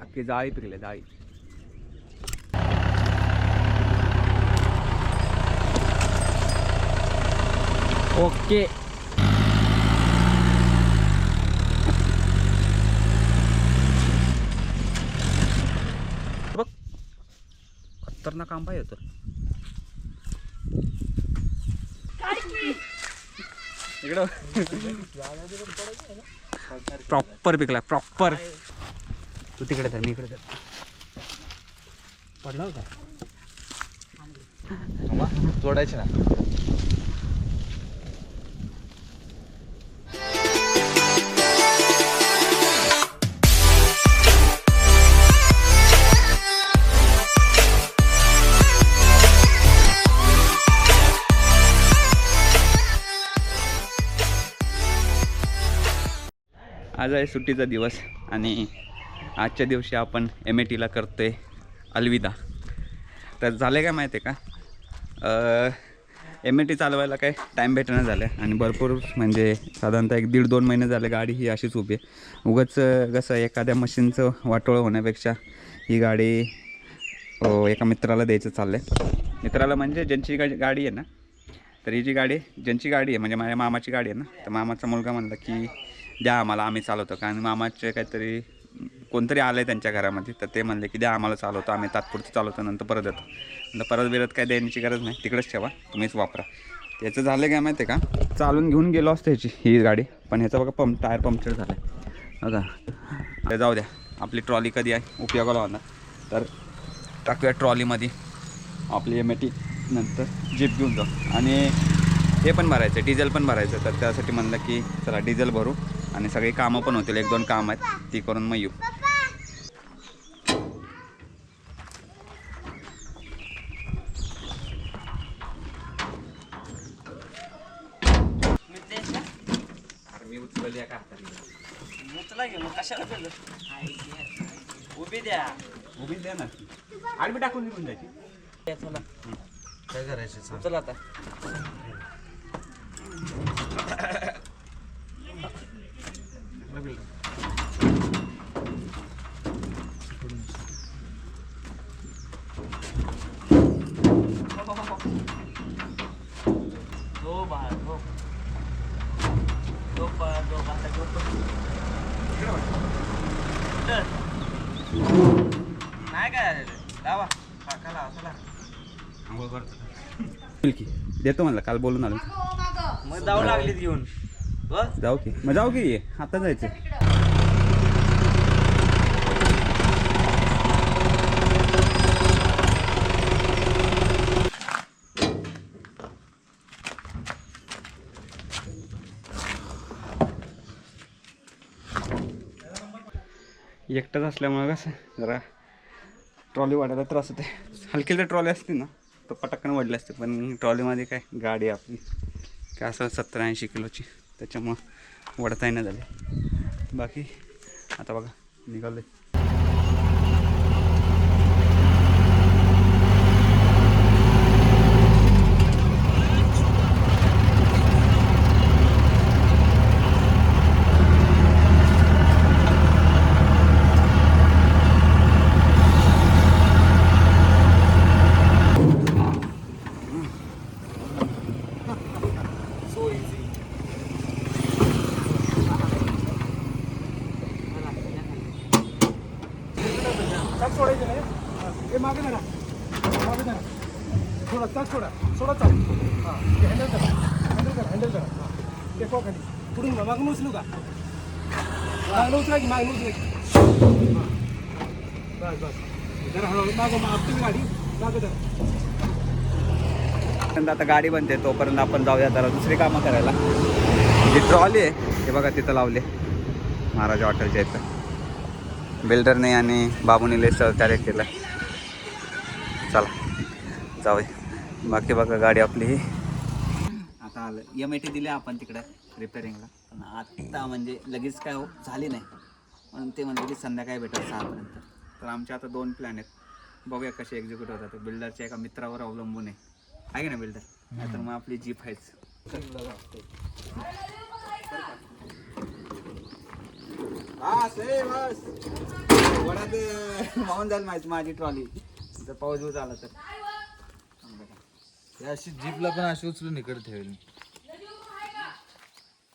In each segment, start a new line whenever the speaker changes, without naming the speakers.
अख्खी जाळी पिकले जाळी ओके. बघ खतरनाक आंबा येतो इकडं. प्रॉपर पिकला प्रॉपर तू तिकडे तर मी इकडे तर
पडला होता
जोडायचे ना.
आज आहे सुट्टीचा दिवस आणि आजच्या दिवशी आपण एम ए टीला करतो आहे अलविदा. तर झालं काय माहिती आहे का एम ए टी चालवायला काय टाईम भेटणं झालं आहे आणि भरपूर म्हणजे साधारणतः एक दीड दोन महिने झाले गाडी ही अशीच उभी आहे. उगाच कसं एखाद्या मशीनचं वाटोळं होण्यापेक्षा ही गाडी एका मित्राला द्यायचं चाललं आहे मित्राला म्हणजे ज्यांची गाडी आहे ना तर ही जी गाडी ज्यांची गाडी आहे म्हणजे माझ्या मामाची गाडी आहे ना तर मामाचा मुलगा म्हणला की द्या आम्हाला आम्ही चालवतो. कारण मामाचे काहीतरी कोणतरी आलं आहे त्यांच्या घरामध्ये तर ते म्हणले की द्या आम्हाला चालवतो आम्ही तात्पुरतं चालवतो नंतर परत येतो. नंतर परत बिरत काय देण्याची गरज नाही तिकडेच ठेवा तुम्हीच वापरा. त्याचं झालं काय माहिती आहे का? चालून घेऊन गेलो असतो ह्याची ही गाडी. पण ह्याचा बघा पंप टायर पंक्चर झालं आहे बघा जाऊ द्या आपली ट्रॉली कधी आहे उपयोगाला होणार. तर टाकूया ट्रॉलीमध्ये. आपली एम टी नंतर जीप घेऊन जाऊ. आणि हे पण भरायचं डिझेल पण भरायचं तर त्यासाठी म्हणलं की चला डिझेल भरू. आणि सगळी कामं पण होतील. एक दोन काम आहेत. ती करून मग येऊ.
उभी द्या.
उभी द्या ना. आडवी टाकून निघून जायची.
द्या, चला.
काय करायचं
चला आता दो बार दो दो बार दो बार दो बार नाही काय झालेलं लावा पाका लावा चला
आंघोळ करतो की. देतो म्हणलं काल बोलून आलो.
मग जाऊ लागलीत घेऊन. बस
जाऊ की. मग जाऊ की आता जायचं. एकटंच असल्यामुळं कसं जरा ट्रॉली वाढायला त्रास होते हलकी जर ट्रॉली असते ना? तर पटकन वाढली असते पण ट्रॉलीमध्ये काय गाडी आहे आपली काय असं सत्तर ऐंशी किलोची त्याच्यामुळं वडताही नाही झाले. बाकी आता बघा निघाले
सो इझी
चाक सोडायचं नाही हां. हे मागे धरा मागे धरा सोडा चाक सोडा सोडा चाक हां हे हँडल करा हँडल करा हँडल करा हां टेकवा खाली पुढून घ्या मागून उचलू का मागणं उचला की मागणं उचला की हां. बस बस जरा हळूहळू मागं माग तुम्ही गाडी मागं धरा
आता गाडी बनते तोपर्यंत आपण जाऊया जरा दुसरी कामं करायला. जी ट्रॉली आहे ते बघा तिथं लावले. महाराजा हॉटेलच्या इथं. बिल्डरने आणि बाबूने लेस कॅरेक्ट केलं. चला जाऊया. बाकी बघा गाडी आपली आता आलं. एम आय टी दिली आपण तिकडं रिपेअरिंगला पण आत्ता म्हणजे लगेच काय हो- झाली नाही. म्हणून ते म्हणले की संध्याकाळी भेटेल सहापर्यंत. तर आमचे आता दोन प्लॅन आहेत. बघूया कसे एक्झिक्यूट होतात. बिल्डरच्या एका मित्रावर अवलंबून आहे. आहे का ना बिल्डर? नाहीतर मग आपली जीप आहेच. वडात मावून जाईल माहिती माझी ट्रॉली जर पाऊस बिऊस आला तर.
अशी जीपला पण अशी उचलून इकडे ठेवेल.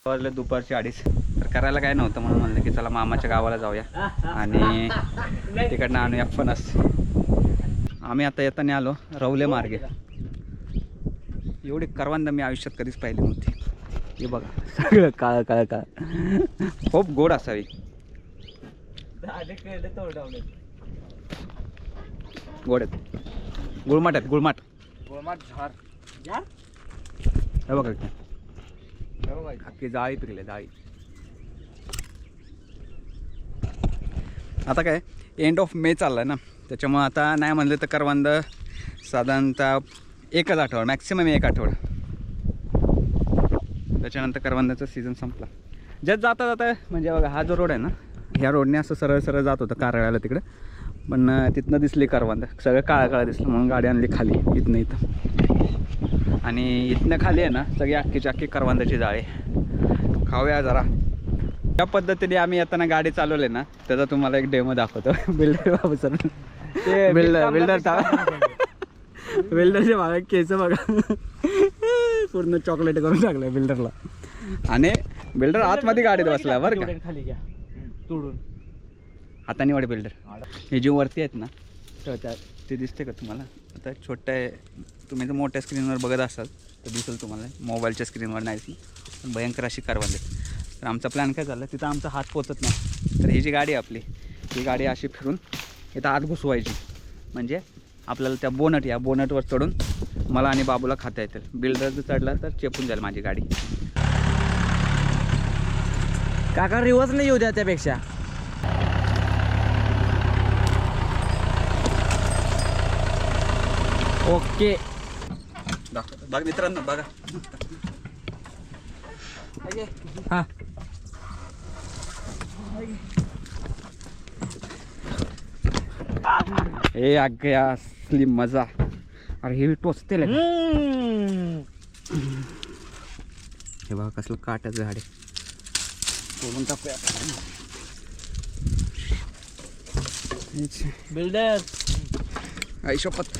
वाजले दुपारचे अडीच. तर करायला काय नव्हतं म्हणून म्हणलं की चला मामाच्या गावाला जाऊया. आणि तिकडनं आणूया फणस. आम्ही आता येताना आलो रवले मार्गे. एवढी करवंद मी आयुष्यात कधीच पाहिली नव्हती. हे बघा सगळं काळ काळ काळ. खूप गोड असावी. गोड आहेत. गुळमाट आहेत गुळमाट.
गोळमाट झार.
हे बघा. अख्खी जाळी पिकले जाळी. आता काय एंड ऑफ मे चालला ना. त्याच्यामुळं आता नाही म्हणलं तर करवंद साधारणतः एकच आठवडा मॅक्सिमम एक आठवडा. त्याच्यानंतर करवंदाचा सीझन संपला. ज्यात जाता जाता म्हणजे बघा हा जो रोड आहे ना ह्या रोडने असं सरळ सरळ जात होतं कारळ्याला तिकडे. पण तिथनं दिसली करवंद. सगळं काळं काळं दिसलं म्हणून गाडी आणली खाली इथनं इथं. आणि इथनं खाली आहे ना सगळी अख्खीची अख्खी करवंदाची जाळे. खाऊया जरा. त्या पद्धतीने आम्ही येताना गाडी चालवली ना त्याचा तुम्हाला एक डेमो दाखवतो. Builder Babu sir builder builder बिल्डरच्या मागे केस बघा. पूर्ण चॉकलेट करून टाकलं बिल्डरला. आणि बिल्डर आतमध्ये गाडीत बसला बरं का?
खाली घ्या तोडून.
हाताने वाडे बिल्डर. हे जे वरती आहेत ना तर त्या ते दिसते का तुम्हाला? आता छोट्या तुम्ही जर मोठ्या स्क्रीनवर बघत असाल तर दिसेल तुम्हाला. मोबाईलच्या स्क्रीनवर नाही पण भयंकर अशी आहेत तर आमचा प्लॅन काय झाला? तिथं आमचा हात पोचत नाही. तर ही जी गाडी आपली ही गाडी अशी फिरून इथं आत घुसवायची. म्हणजे आपल्याला त्या बोनट या बोनटवर चढून मला आणि बाबूला खाता येतील. बिल्डर जर चढला तर चेपून जाईल माझी गाडी.
काका रिवर्स नाही येऊ द्या त्यापेक्षा. ओके.
बघा मित्रांनो बघा.
हा.
हे अग्या असली मजा. अरे हे टोचते. हे बघा कसलं काट्याचं झाड आहे. टाकूया. हेच.
बिल्डर.
आई शपथ.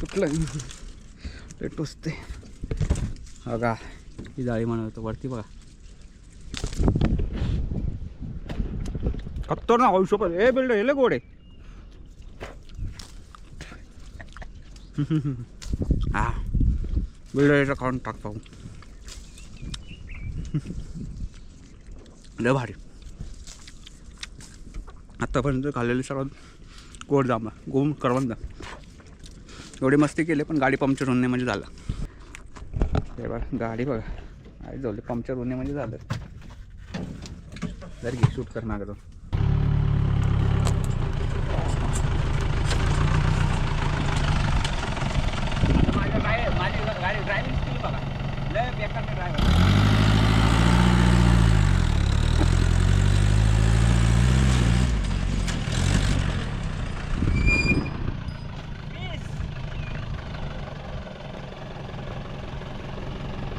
कुठलं? ते टोचते. बघा ही जाळी म्हणत वरती बघा. खतर ना औषध ए बिल्डर हे गोड आहे. हा बिल्डर याचा खाऊन टाक पाहू लय भारी. आत्तापर्यंत खाल्लेली सर्वात गोड जांभळा गोम करवंद. एवढी मस्ती केली पण गाडी पंक्चर होणे म्हणजे झालं. हे बघा गाडी बघा. गाडी जाऊ पंक्चर होणे म्हणजे झालं. जर घे शूट कर मागं जाऊन. गाडी ड्रायव्हिंग स्किल बघा. लय बेकार मी ड्रायव्हर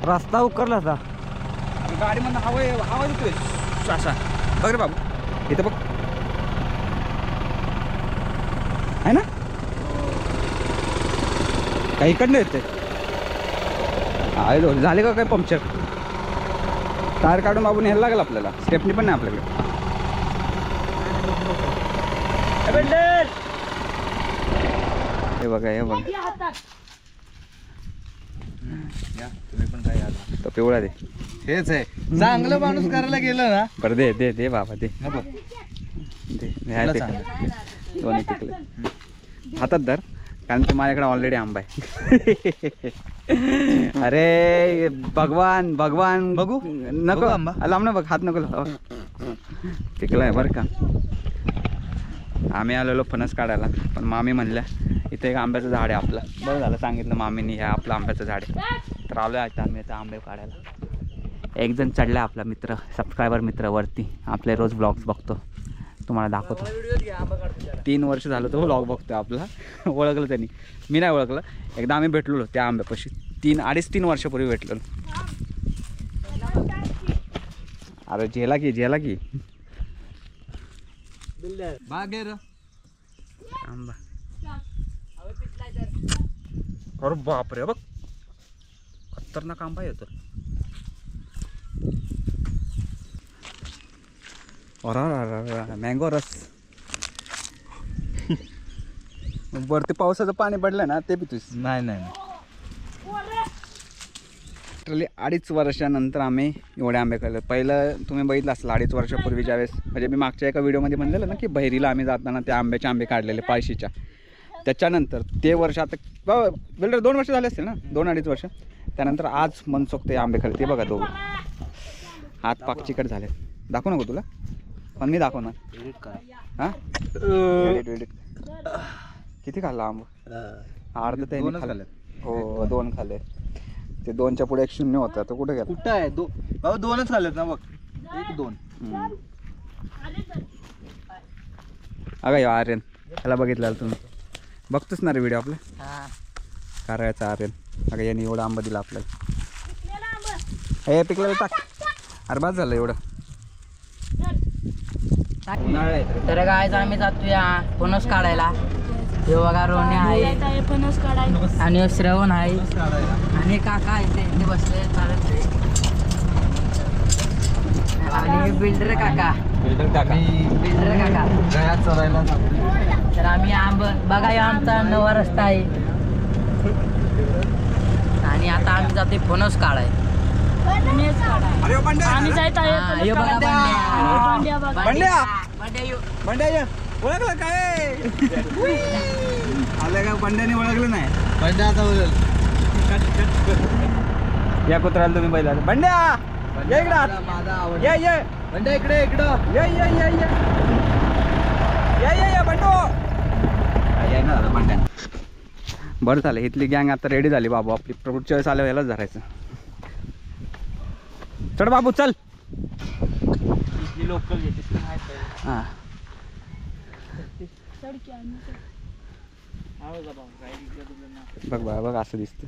रस्ता उकरला होता.
गाडीमधनं हवा हवा येतोय. बघ रे बाबू. इथं बघ. आहे ना? काही इकडनं येते आहे जो झाले का काय पंक्चर? टायर काढून बाबून यायला लागेल आपल्याला. स्टेपनी पण नाही आपल्याकडे. हे बघा हे बघा.
या तुम्ही पण काय आला
तो पिवळा दे
हेच आहे. चांगलं माणूस करायला गेलं ना.
बरं दे दे दे बाबा दे.
हा बघ.
दे. दोन्ही पिकले हातात धर. कारण की माझ्याकडे ऑलरेडी आंबा आहे. अरे भगवान भगवान.
बघू?
नको.
आंबा?
लांब ना बघ हात नको लाव. पिकलाय बरं का. आम्ही आलेलो फणस काढायला पण मामी म्हणल्या इथे एक आंब्याचं झाड आहे आपलं. बरं झालं सांगितलं मामीने हे आपलं आंब्याचं झाड आहे. तर आलो आहे आम्ही आता आंबे काढायला. एक जण चढला आपला मित्र सबस्क्रायबर मित्र वरती. आपले रोज ब्लॉग्स बघतो. तुम्हाला दाखवतो. तीन वर्ष झालं तो व्लॉग बघतोय आपला. ओळखलं त्यांनी. मी नाही ओळखलं. एकदा आम्ही भेटलेलो त्या आंब्यापाशी. तीन अडीच तीन वर्षापूर्वी भेटलेलो. अरे झेला की झेला की. आंबा. अरे बापरे बघ. खतरनाक आंबा येतो अरे मँगो रस. वरती पावसाचं पाणी पडलं ना ते पितोस
नाही नाही
लिटरली अडीच वर्षानंतर आम्ही एवढे आंबे खाल्ले पहिलं तुम्ही बघितलं असेल अडीच वर्षापूर्वी ज्यावेळेस म्हणजे मी मागच्या एका व्हिडिओमध्ये म्हणलेलं ना की बहिरीला आम्ही जाताना त्या आंब्याचे आंबे काढलेले पायशीच्या त्याच्यानंतर ते वर्ष आता बिल्डर दोन वर्ष झाले असतील ना? दोन अडीच वर्ष. त्यानंतर आज मनसोक्त ते आंबे खाल्ले ते बघा दोघं. हात पाक चिकट झाले दाखवू नको तुला? पण मी दाखवणार.
एडिट
हां? एडिट एडिट किती खाल्ला आंब? अर्ध ते
दोनच
खाल्ले. हो दोन खाल्ले. ते दोनच्या पुढे एक शून्य होता. तो कुठे गेला?
कुठं आहे? दो बाबा दोनच खाल्लेत ना बघ. एक दोन.
हम्म. अगं या आर्यन. त्याला बघितलं तुम्ही. बघतोच ना रे व्हिडिओ आपला? करायचा आर्यन. अगं याने एवढा आंबा दिला आपल्याला. हे पिकलेलं टाक. अरे बाद झालं एवढं.
तर काय आम्ही जातोया फणस काढायला. हे बघा रोणे आहे.
फणस काढायला.
आणि श्रवण आहे. आणि काका आहे ते इथे बसले चालत. आणि बिल्डर काका. बिल्डर काका.
गया चरायला. जातो.
तर आम्ही आंब बघा आमचा नवा रस्ता आहे. आणि आता आम्ही जातोय फणस काढाय
आम्ही जायत आहे.
बंड्या.
बंड्या.
बंड्या!
बंड्या.
बंड्या. ओळखलं काय आलं का बंड्याने ओळखलं नाही?
आता
या कुत्र्याला तुम्ही पहिला बंड्या ये इकडं ये ये.
म्हणजे इकडे इकडं.
ये ये ये ये. ये ये ये बंडू ये ना दादा बंड्या बरं झालं इथली गँग आता रेडी झाली बाबू. आपली पुढच्या वेळेस आल्या यालाच धरायचं. चढ बाबू चल.
लोकल घेते
हां. बघ बघ बघ असं दिसतं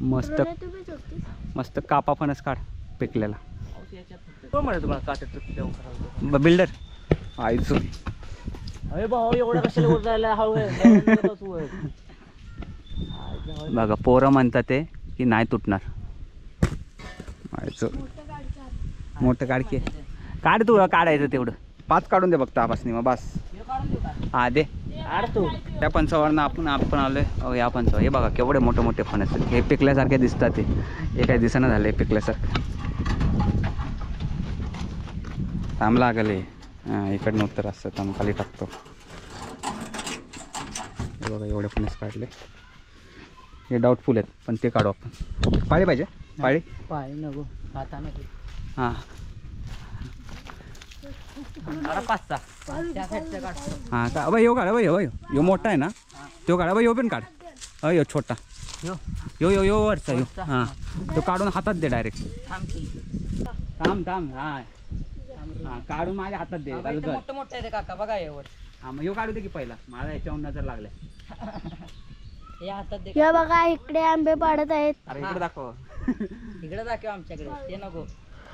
मस्त? मस्त कापा फणस काढ पिकलेला.
तुम्हाला
बिल्डर. आईचं.
अरे भाऊ एवढं कशाला वर जायला हळू
बघा पोरं म्हणतात ते की नाही तुटणार. मोठं काढ की. काढ तू काढायचं तेवढं. पाच काढून दे बघ तपासणी मग बस. हा दे.
तू
त्या पंचावरनं आपण आपण आलोय. अहो, या पंचावर हे बघा केवढे मोठे मोठे फणस असतात हे पिकल्यासारखे दिसतात ते. हे काही दिसणं झालं पिकल्यासारखं. थांब लागले इकडनं उत्तर असतं. थांब खाली टाकतो. हे बघा एवढे फणस काढले. हे डाऊटफुल आहेत पण ते काढू आपण. पाळी पाहिजे. पाळी?
पाय नको. आता नको.
हां.
पाच सहा. त्या साईडचं काढतो
हां का अबा यो काढ अबा यो यो. यो मोठा आहे ना? तो काढ अबा यो पण काढ. अ यो छोटा. यो. यो यो वरचा यो. हां. तो काढून हातात दे डायरेक्ट.
थांब.
थांब हां. हां काढून माझ्या हातात दे.
मोठं मोठं आहे रे काका. बघा यावर.
हां मग यो काढू दे की पहिला. मला याच्यावर नजर लागल्या.
या हातात दे
हे बघा इकडे आंबे पाडत आहेत.
अरे इकडे दाखव.
इकडे दाखव आमच्याकडे ते नको.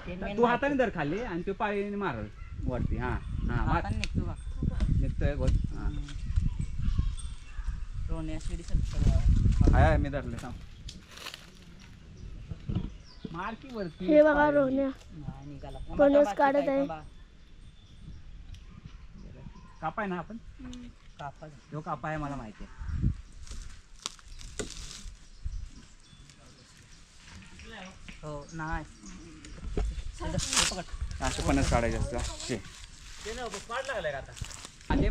ते main
तू हाताने धर खाली आणि तू पाळीने मार वरती. हां हां मार.
हाताने निघतो
निघतोय गोल हां.
रोण्या शिडी सत्तर
हाय हाय, मी धरले थांब. मार की वरती.
हे बघा
निघाला.
फणस काढत आहे.
कापाय ना आपण?
कापा
जो कापा आहे मला माहिती आहे.
हो नाही
असे पणच काढायचे असतात. आणि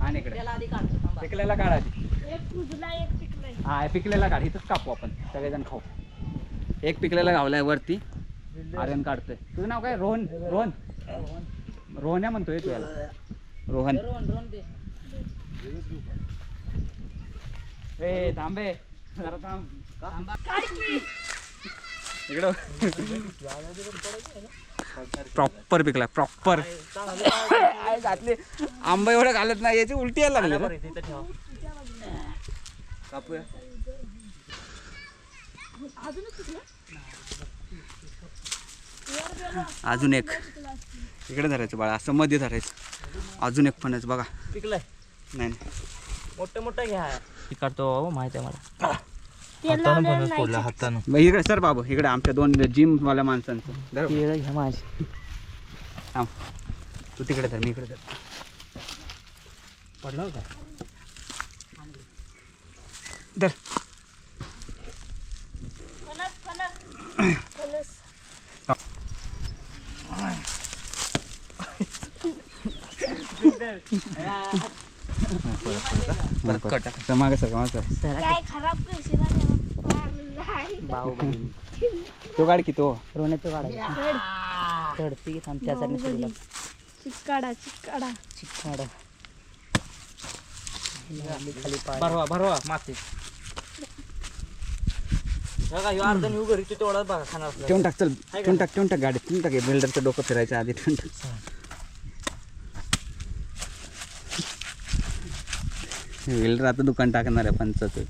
आणि इकडे. पिकलेला काढा आधी.
एक कुजला एक पिकलाय
हा पिकलेला काढ. इथंच कापू आपण. सगळेजण खाऊ. एक पिकलेला गावलाय वरती. आर्यन काढतोय. तुझं नाव काय? रोहन. रोहन? रोहन्या म्हणतोय तू याला. रोहन.
रोहन रोहन दे
ए. थांबे जरा थांब.
थांबा.
इकडं. प्रॉपर पिकला प्रॉपर घातले. आंबा एवढं घालत नाही याची उलटी यायला लागली. कापूया. अजून एक. इकडे धरायचं बाळा असं मध्ये धरायचं. अजून एक फणस बघा.
पिकलाय.
नाही नाही.
मोठं मोठं घ्या. ती काढतो माहिती आहे मला.
हातानं फणस फोडला हातानं.
मग इकडे सर बाबू इकडे आमच्या दोन जिम वाल्या माणसांचं. धर. बाबू.
केळं घ्या माझी.
थांब. तू तिकडे धर मी इकडे धर.
पडलं का?
धर. परत मागे सर मागे सर.
काय खराब त्याला?
तो गाडी की तो.
काढायचं चढती त्यासाठी सुरूला
चिकाडा चिकाडा
चिकमाडा खाली भरवा भरवा माती. बघा ह्यो अर्धा नेऊ घरी तू तेवढा बघा खाणार असला.
ठेवून टाक चल. ठेवून टाक ठेवून टाक गाडीत. ठेवून टाक बिल्डरचं डोकं फिरायचं आधी ठेवून टाक. बिल्डर आता दुकान टाकणार आहे पंचाचं.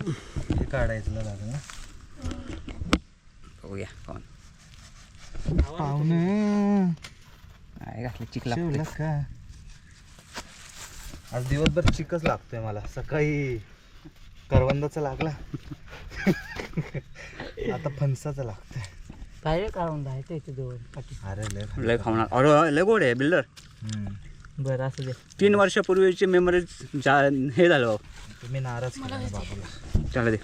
हे काढायचं लागलं ना
बघूया कोण.
पाहुणे.
आहे घातलं चिकला
शिवला का? आज दिवसभर चिकच लागतोय मला. सकाळी करवंदाचा लागला. आता फणसाचा लागतोय.
काय रे काढून राहायचं इथे जवळ पाठी.
अरे लय.
लय खावणार अरे लय गोड आहे बिल्डर.
हम्म.
बरं असं दे.
तीन वर्षापूर्वीची मेमरीज जा हे झालं
तुम्ही नाराज केला ना बापूला
चला दे.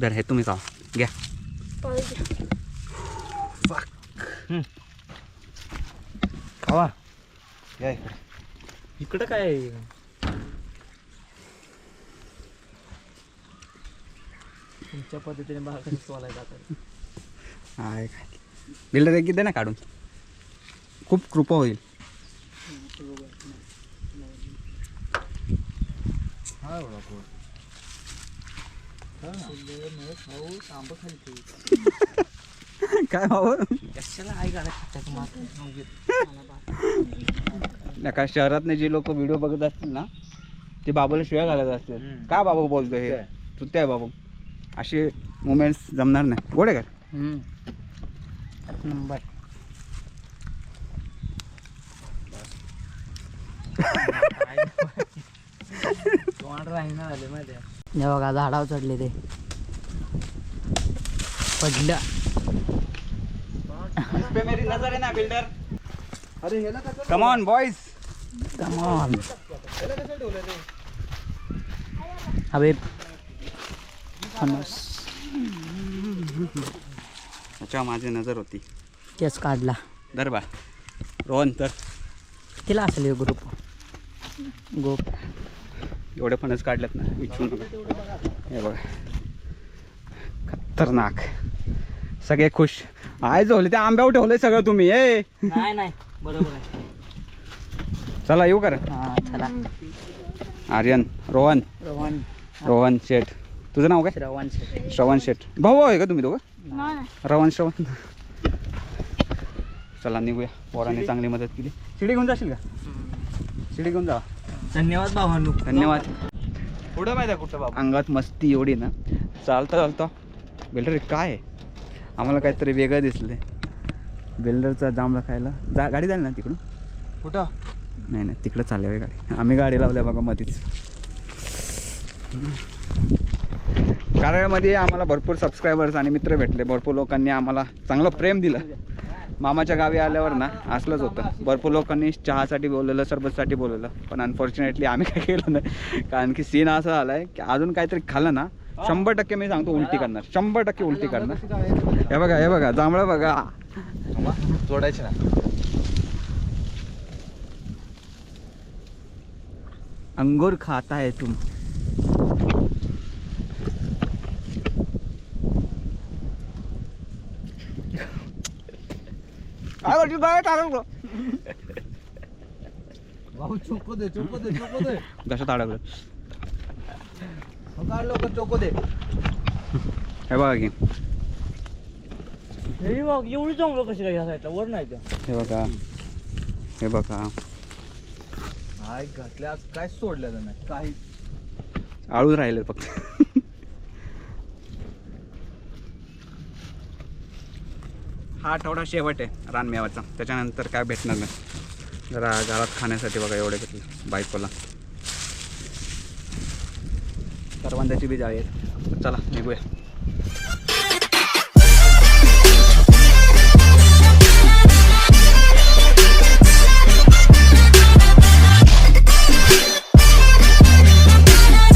दर हे तुम्ही का घ्या.
खावा. या इकडे.
इकडं काय? आहे? तुमच्या पद्धतीने कसं सोलायचं आता
आहे काय बिल्डर एक दे ना काढून. खूप कृपा होईल.
हा
काय भाऊ?
कशाला आई गाड्या
नका शहरात जे लोक व्हिडिओ बघत असतील ना ते बाबूला शिव्या घालत असतील. का बाबू बोलतो हे? तू त्या बाबू. असे मुमेंट्स जमणार नाही. गोडे का
नंबर हे बघा झाडावर चढले ते. पडलं.
मेरी नजर आहे ना बिल्डर?
अरे हे ना कसं
कम ऑन बॉयज
कमॉन अबे फणस.
अच्छा माझी नजर होती.
तेच काढला.
दर बा. रोहन तर
तिला असेल ग्रुप गोप
एवढे फणस काढलेत ना विचारू नका हे बघा. खतरनाक. सगळे खुश. आय झोले ते आंब्यावर ठेवलंय सगळं तुम्ही ए.
नाही नाही. बरोबर आहे.
चला येऊ कर.
हा चला.
आर्यन रोहन.
रोहन.
रोहन शेठ. तुझं नाव काय?
श्रवण शेट्टी.
श्रवण शेठ. भाऊ भाऊ आहे का तुम्ही दोघं?
नाही नाही.
रवण श्रवण. चला निघूया. पोराने चांगली मदत केली. शिडी घेऊन जाशील का? शिडी घेऊन जा.
धन्यवाद भावानू.
धन्यवाद.
पुढं माहिती कुठं बाबू?
अंगात मस्ती एवढी ना. चालता चालता. बिल्डर काय आहे? आम्हाला काहीतरी वेगळं दिसलं बिल्डरचा जांभळा खायला. जा गाडी जाईल ना तिकडून?
कुठं?
नाही नाही तिकडं चालली आहे गाडी. आम्ही गाडी लावल्या बघा मध्येच कारळमध्ये आम्हाला भरपूर सबस्क्रायबर्स आणि मित्र भेटले. भरपूर लोकांनी आम्हाला चांगलं प्रेम दिलं. मामाच्या गावी आल्यावर ना असलंच होतं. भरपूर लोकांनी चहासाठी बोललेलं सरबतसाठी बोललेलं पण अनफॉर्च्युनेटली आम्ही काय केलं नाही. कारण की सीन असा झाला आहे की अजून काहीतरी खाल्लं ना शंभर टक्के मी सांगतो उलटी करणार. शंभर टक्के उलटी करणार. हे बघा हे बघा जांभळं बघा.
जोडायचे ना.
अंगूर खाता है तुम वाटलं काय टाकलं
भाऊ चोको दे चोको दे चोको दे.
कशात अडकलं.
हो, काढ लवकर चोको दे.
हे बघा की.
हे बघ एवढी जंगल कशी काय ह्या साईडला? वर नाही त्या
हे बघा. हे बघा.
हाय घातले आज काय सोडलेलं नाही. काही.
आळू राहिले फक्त. हा आठवडा शेवट आहे रानमेवाचा त्याच्यानंतर काय भेटणार नाही. जरा घरात खाण्यासाठी बघा एवढे घेतलं बायकोला. करवंदाची बी जाळी आहेत. चला निघूया.